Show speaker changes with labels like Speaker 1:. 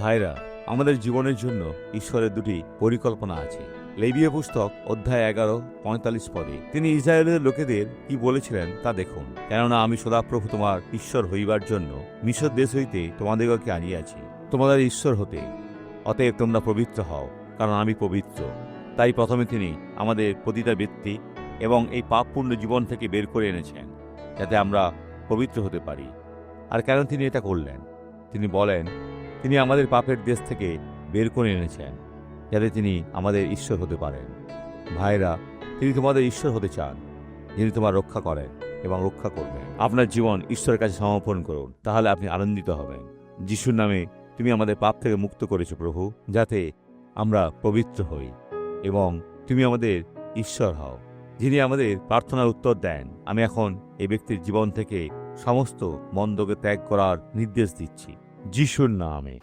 Speaker 1: ভাইরা, আমাদের জীবনের জন্য ঈশ্বরের দুটি পরিকল্পনা আছে। লেবিয়া পুস্তক অধ্যায় এগারো, পঁয়তাল্লিশ পদে। তিনি ইসরায়েলের লোকেদের কি বলেছিলেন তা দেখুন। কেননা আমি সদাপ্রভু তোমার ঈশ্বর হইবার জন্য মিশর দেশ হইতে তোমাদেরকে আনিয়াছি। তোমাদের ঈশ্বর হতে। অতএব তোমরা পবিত্র হও, কারণ আমি পবিত্র। তাই প্রথমে তিনি আমাদের প্রতিটা ব্যক্তি এবং এই পাপপূর্ণ জীবন থেকে বের করে এনেছেন, যাতে আমরা পবিত্র হতে পারি। আর কেন তিনি এটা করলেন? তিনি বলেন তিনি আমাদের পাপের দেশ থেকে বের করে এনেছেন, যাতে তিনি আমাদের ঈশ্বর হতে পারেন। ভাইরা, তিনি তোমাদের ঈশ্বর হতে চান, যিনি তোমার রক্ষা করেন এবং রক্ষা করবেন। আপনার জীবন ঈশ্বরের কাছে সমর্পণ করুন, তাহলে আপনি আনন্দিত হবেন। যিশুর নামে তুমি আমাদের পাপ থেকে মুক্ত করেছ, প্রভু, যাতে আমরা পবিত্র হই এবং তুমি আমাদের ঈশ্বর হও। যিনি আমাদের প্রার্থনার উত্তর দেন, আমি এখন এই ব্যক্তির জীবন থেকে সমস্ত মন্দকে ত্যাগ করার নির্দেশ দিচ্ছি। যিশুর নামে।